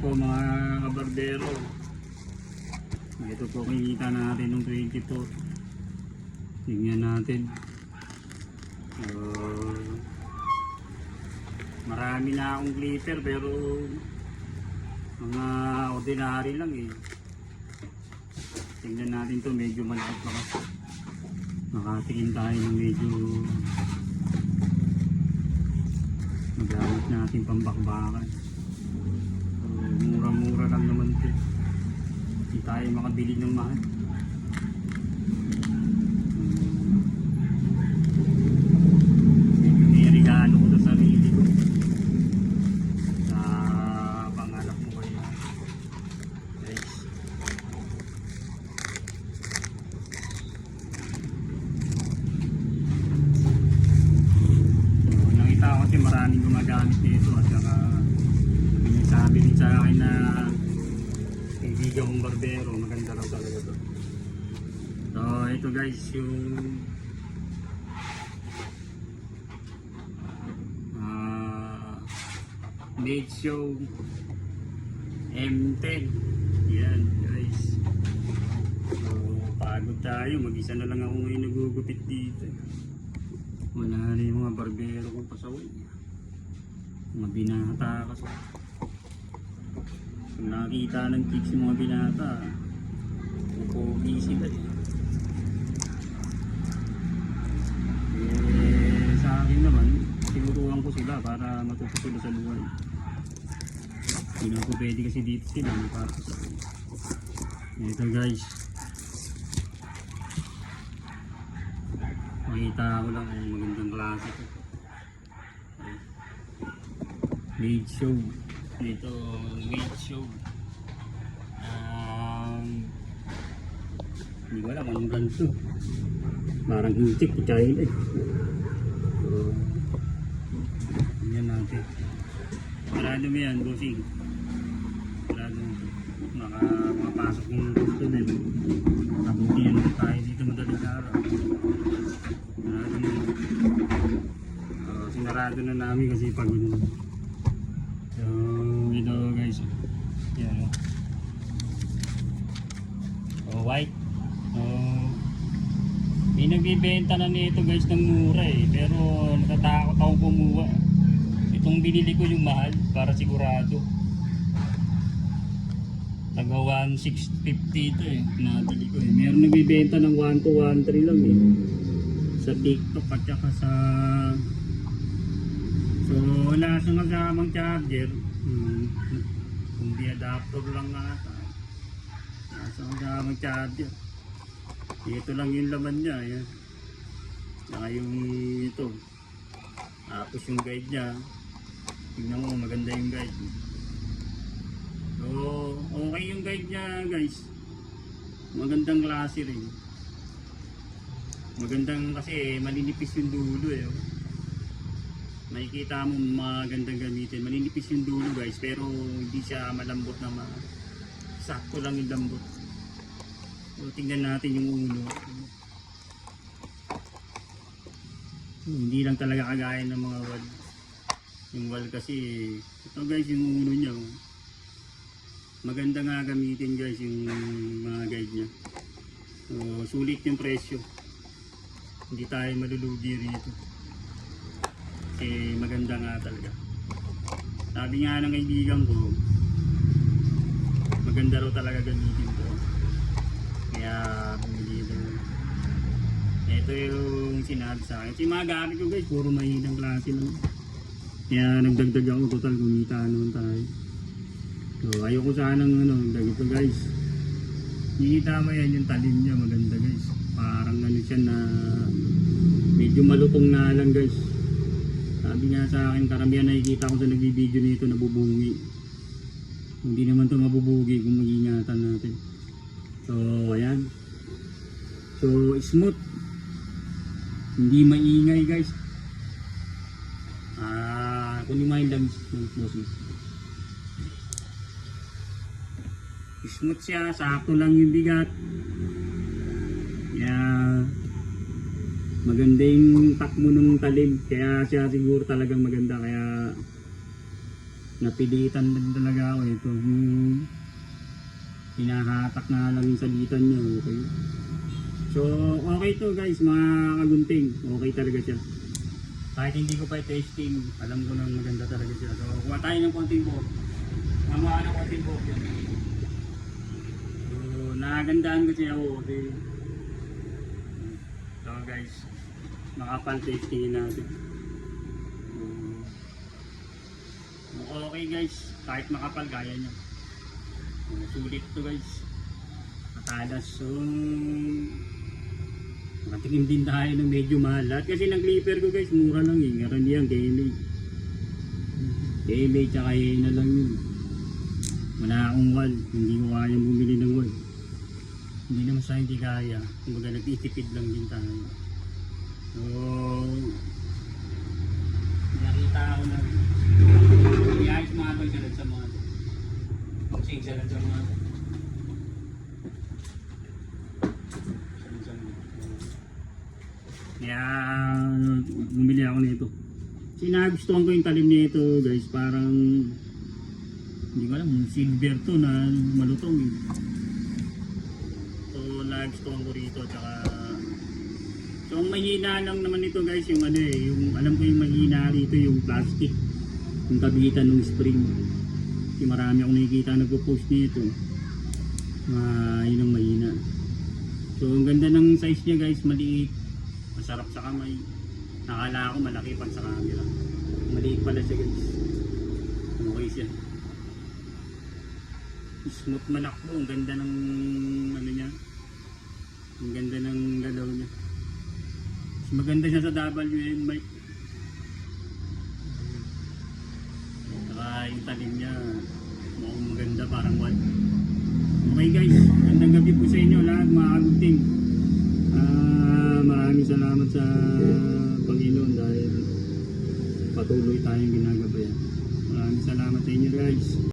po mga kabardero. Ito po kinita natin ng 24. Tingnan natin. Uh, marami na akong glitter pero mga ordinary lang eh. Tingnan natin to medyo malaki pa kasi. Nakatingin tayo ng medyo magamit natin pambakbakan. Mura-mura lang naman ito. Hindi tayo makabili ng mahal. Kasi maraming gumagamit nito at saka akin na kaibigan kong barbero, maganda raw talaga to. So, ito guys, yung ah made show M10. Yan guys. So, pagod tayo. Mag-isa na lang ako ngayon nagugupit dito. Wala na yung mga barbero kong pasaway. Mga binata kasi. Kung nakita ng chicks yung mga binata, pupugi sila eh. Eh, sa akin naman, tinuruan ko sila para matuto sila sa buhay. Hindi na ako pwede kasi dito sila, ako. Ito guys. Makita ko lang kung magandang klase ko. Made show. Ito, made show. Um, hindi ko alam anong ganito. Parang hintik, China eh. So, yan natin. Marado mo yan, bossing. Marado maka, makapasok ng customer. Kabuti yan tayo dito madaling araw. Marado mo. Uh, sinarado na namin kasi pagod na. So, ito guys. Yan. Oh, white. Oh, may nagbibenta na nito guys ng mura eh. Pero natatakot ako kumuha. Itong binili ko yung mahal para sigurado. Taga 1,650 ito eh. Nabili ko eh. Meron nagbibenta ng 1 to 1,3 lang eh. Sa TikTok at saka sa... So wala sa magamang charger. Hmm. Hindi adapter lang ata. Nasa magamang charger. Ito lang yung laman niya. Yan. Saka yung ito. Tapos yung guide niya. Tingnan mo, maganda yung guide. So, okay yung guide niya guys. Magandang klase rin. Magandang kasi maninipis yung dulo eh. Makikita mo magandang gamitin. Maninipis yung dulo guys pero hindi siya malambot na ma sakto lang yung lambot. So, tingnan natin yung ulo. Hindi lang talaga kagaya ng mga wall. Yung wall kasi, ito guys yung ulo niya. oh. Maganda nga gamitin guys yung mga guide niya. So, sulit yung presyo. Hindi tayo malulugi rito. Kasi maganda nga talaga. Sabi nga ng kaibigan ko, maganda raw talaga gamitin ko. Kaya bumili ito. Ito yung sinabi sa akin. Kasi mga gamit ko guys, puro mahinang klase naman. Kaya nagdagdag ako total kumita naman tayo. So ayoko sanang ano, dagdag ito guys. Nakita mo yan yung talim niya maganda guys. Parang ano siya na medyo malutong na lang guys. Sabi nga sa akin, karamihan nakikita ko sa nagbibideo nito nabubungi. Hindi naman to mabubugi kung mag-ingatan natin. So, ayan. So, smooth. Hindi maingay guys. Ah, kunin mo yung langis ng boses. Smooth siya, sakto lang yung bigat. Kaya, maganda yung takmo ng talim. Kaya siya siguro talagang maganda. Kaya, napilitan din talaga ako ito. Yung hinahatak na lang yung salitan niya, okay. So, okay to guys, mga kagunting. Okay talaga siya. Kahit hindi ko pa testing, alam ko nang maganda talaga siya. So, kuha tayo ng konting buhok. Mamaha ng konting yun. So, nakagandaan ko siya ako kasi So guys, makapal testingin natin. So, okay guys, kahit makapal kaya niya. So, sulit to guys. Matalas. So, Matikim din tayo ng medyo mahal. Lahat kasi ng clipper ko guys, mura lang eh. Meron yan, KMA. KMA tsaka na lang yun. Wala akong wall. Hindi ko kaya bumili ng wall. Hindi naman sa hindi kaya. Kumbaga nagtitipid lang din tayo. So, nakita ko na Iayos mga tol sa sa mga to. Pagsing sa sa mga to. Kaya bumili ako nito. Sinagustuhan ko yung talim nito guys. Parang hindi ko alam, silver to na malutong eh. Nagustuhan ko rito. Tsaka So ang mahina lang naman nito guys yung ano eh. Yung, alam ko yung mahina rito yung plastic. Yung kabitan ng spring. Kasi marami akong nakikita nagpo-post nito. Ah, yun ang mahina. So ang ganda ng size niya guys, maliit. Masarap sa kamay. Nakala ko malaki pag sa camera. Maliit pala siya guys. Okay siya. Smooth malakbo. Ang ganda ng ano niya. Ang ganda ng galaw niya. Mas maganda siya sa WN bike. Saka yung talim niya. Mukhang maganda parang one. Okay guys, gandang gabi po sa inyo lahat mga kagunting. Ah, maraming salamat sa Panginoon dahil patuloy tayong ginagabayan. Maraming salamat sa inyo guys.